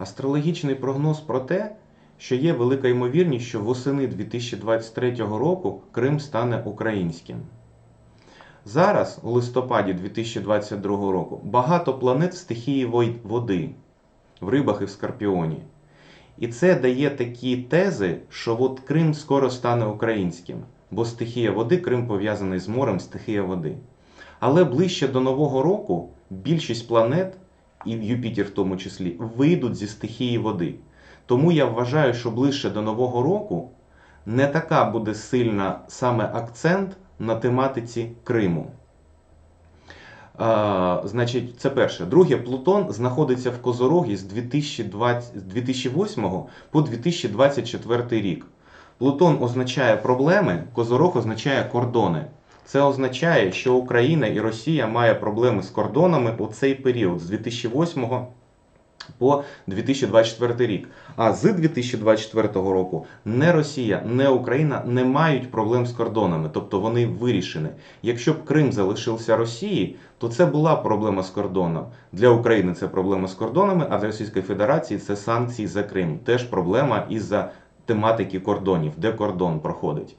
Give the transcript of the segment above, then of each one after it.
Астрологічний прогноз про те, що є велика ймовірність, що восени 2023 року Крим стане українським. Зараз, у листопаді 2022 року, багато планет в стихії води, в рибах і в скорпіоні. І це дає такі тези, що от Крим скоро стане українським, бо стихія води, Крим пов'язаний з морем, стихія води. Але ближче до Нового року більшість планет, і в Юпітер в тому числі, вийдуть зі стихії води. Тому я вважаю, що ближче до Нового року не така буде сильна саме акцент на тематиці Криму. А, значить, це перше. Друге, Плутон знаходиться в Козорогі з 2020, з 2008 по 2024 рік. Плутон означає проблеми, Козорог означає кордони. Це означає, що Україна і Росія має проблеми з кордонами у цей період з 2008 по 2024 рік. А з 2024 року не Росія, не Україна не мають проблем з кордонами, тобто вони вирішені. Якщо б Крим залишився Росії, то це була проблема з кордоном. Для України це проблема з кордонами, а для Російської Федерації це санкції за Крим. Теж проблема із-за тематики кордонів, де кордон проходить.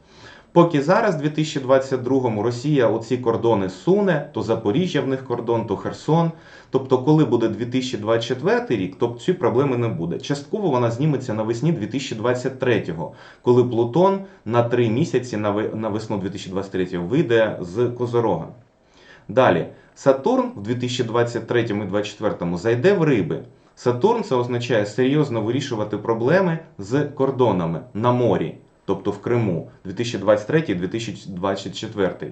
Поки зараз, в 2022-му, Росія оці кордони суне, то Запоріжжя в них кордон, то Херсон. Тобто, коли буде 2024 рік, то ці проблеми не буде. Частково вона зніметься навесні 2023-го, коли Плутон на три місяці на весну 2023-го вийде з Козорога. Далі, Сатурн в 2023 і 2024 зайде в риби. Сатурн це означає серйозно вирішувати проблеми з кордонами на морі, тобто в Криму 2023-2024.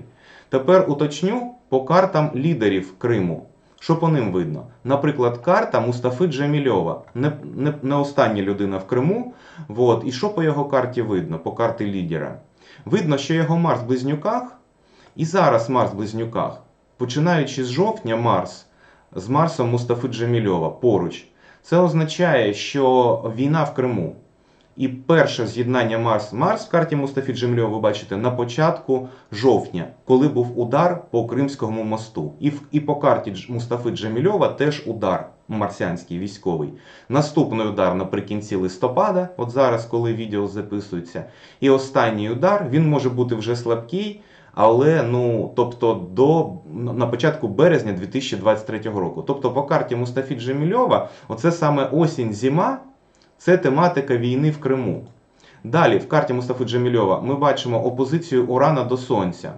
Тепер уточню по картам лідерів Криму. Що по ним видно? Наприклад, карта Мустафи Джамільова, не, не, не остання людина в Криму. От, і що по його карті видно, по карті лідера? Видно, що його Марс в близнюках, і зараз Марс в близнюках, починаючи з жовтня, Марс з Марсом Мустафи Джамільова поруч. Це означає, що війна в Криму. І перше з'єднання Марс-Марс в карті Мустафі Джемльова ви бачите на початку жовтня, коли був удар по Кримському мосту. І, в, і по карті Мустафи Джемільова теж удар марсіанський військовий. Наступний удар наприкінці листопада, от зараз, коли відео записується. І останній удар він може бути вже слабкий, але ну, тобто до на початку березня 2023 року. Тобто по карті Мустафі Джемільова, оце саме осінь-зима. Це тематика війни в Криму. Далі, в карті Мустафи Джемільова, ми бачимо опозицію Урана до Сонця.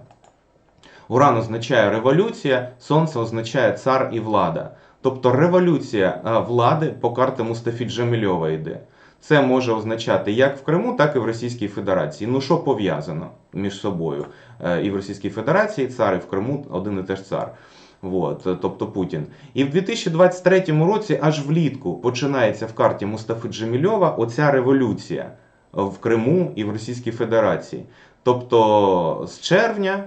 Уран означає революція, Сонце означає цар і влада. Тобто революція е, влади по карті Мустафі Джемільова йде. Це може означати як в Криму, так і в Російській Федерації. Ну що пов'язано між собою? Е, І в Російській Федерації цар, і в Криму один і теж цар. От, е, тобто Путін. І в 2023 році, аж влітку, починається в карті Мустафи Джемільова оця революція в Криму і в Російській Федерації. Тобто з червня,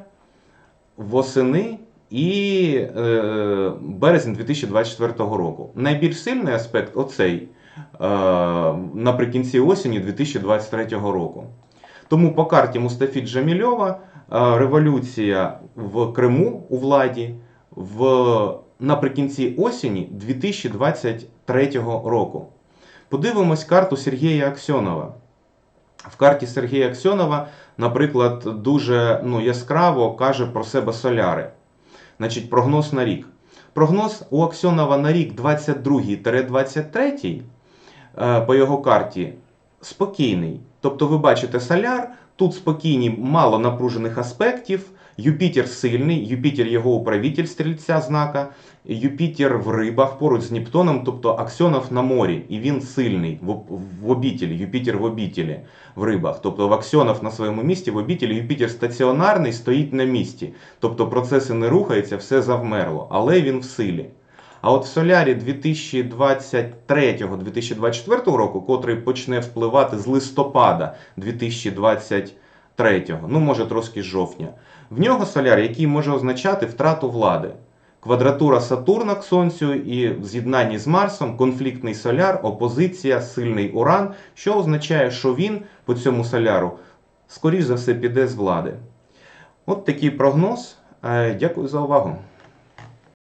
восени і е, березень 2024 року. Найбільш сильний аспект оцей е, наприкінці осені 2023 року. Тому по карті Мустафі Джамільова е, революція в Криму у владі в наприкінці осені 2023 року. Подивимось карту Сергія Аксьонова. В карті Сергія Аксьонова, наприклад, дуже ну, яскраво каже про себе соляри. Значить, прогноз на рік. Прогноз у Аксьонова на рік 22-23 е, по його карті спокійний. Тобто ви бачите соляр, тут спокійні, мало напружених аспектів. Юпітер сильний, Юпітер його управитель стрільця знака, Юпітер в рибах поруч з Нептуном, тобто Аксьонов на морі, і він сильний в, обітелі, Юпітер в обітелі в рибах. Тобто в Аксьонов на своєму місці, в обітелі Юпітер стаціонарний стоїть на місці. Тобто процеси не рухаються, все завмерло, але він в силі. А от в солярі 2023-2024 року, котрий почне впливати з листопада 2023, ну може трошки з жовтня, в нього соляр, який може означати втрату влади. Квадратура Сатурна к Сонцю і в з'єднанні з Марсом конфліктний соляр, опозиція, сильний уран, що означає, що він по цьому соляру, скоріш за все, піде з влади. От такий прогноз. Е, Дякую за увагу.